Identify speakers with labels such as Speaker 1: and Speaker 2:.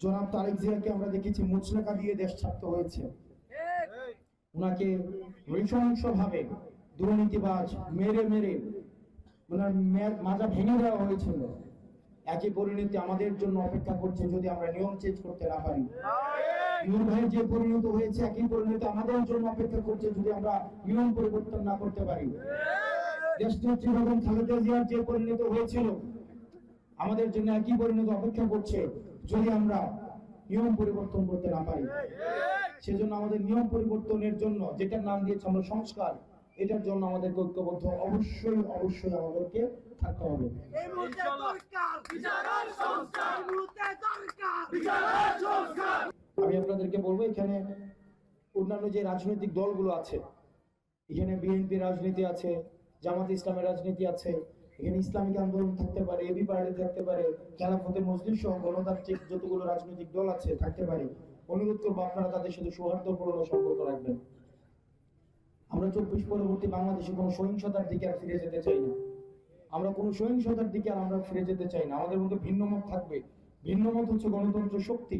Speaker 1: জনাব তারেক জিয়াকে আমরা দেখেছি মুচলেকা দিয়ে দেশ ছাড়তে হয়েছে। ওনাকে নৃশংস ভাবে দুর্নীতিবাজ মেরে মেরে ওনার মাজা ভেঙে দেওয়া হয়েছিল। একই পরিণতি আমাদের জন্য অপেক্ষা করছে যদি আমরা নিয়ম চেঞ্জ করতে না পারি। নূর যে পরিণত হয়েছে, একই পরিণতি আমাদের জন্য অপেক্ষা করছে যদি আমরা নিয়ম পরিবর্তন না করতে পারি। দেশনেত্রী খালেদা জিয়ার যে পরিণত হয়েছিল, আমাদের জন্য একই পরিণত অপেক্ষা করছে। যদি আমরা নিয়ম পরিবর্তন করতে না পারি সেজন্য আমাদের নিয়ম পরিবর্তনের জন্য যেটার নাম দিয়েছে আমরা সংস্কার এটার জন্য আমাদের ঐক্যবদ্ধ অবশ্যই অবশ্যই আমাদেরকে থাকতে হবে। আমি আপনাদেরকে বলব এখানে অন্যান্য যে রাজনৈতিক দলগুলো আছে এখানে বিএনপি রাজনীতি আছে জামাত ইসলামের রাজনীতি আছে এখানে ইসলামিক আন্দোলন থাকতে পারে এবি পার্টি থাকতে পারে খেলাফতে সহ গণতান্ত্রিক যতগুলো রাজনৈতিক দল আছে, থাকতে পারে। অনুরোধ করব আপনারা তাদের সাথে সৌহার্দ্যপূর্ণ সম্পর্ক রাখবেন। আমরা চব্বিশ পরবর্তী বাংলাদেশে কোনো সহিংসতার দিকে আর ফিরে যেতে চাই না। আমরা কোনো সহিংসতার দিকে আর আমরা ফিরে যেতে চাই না। আমাদের মধ্যে ভিন্ন মত থাকবে। ভিন্ন মত হচ্ছে গণতন্ত্র শক্তি।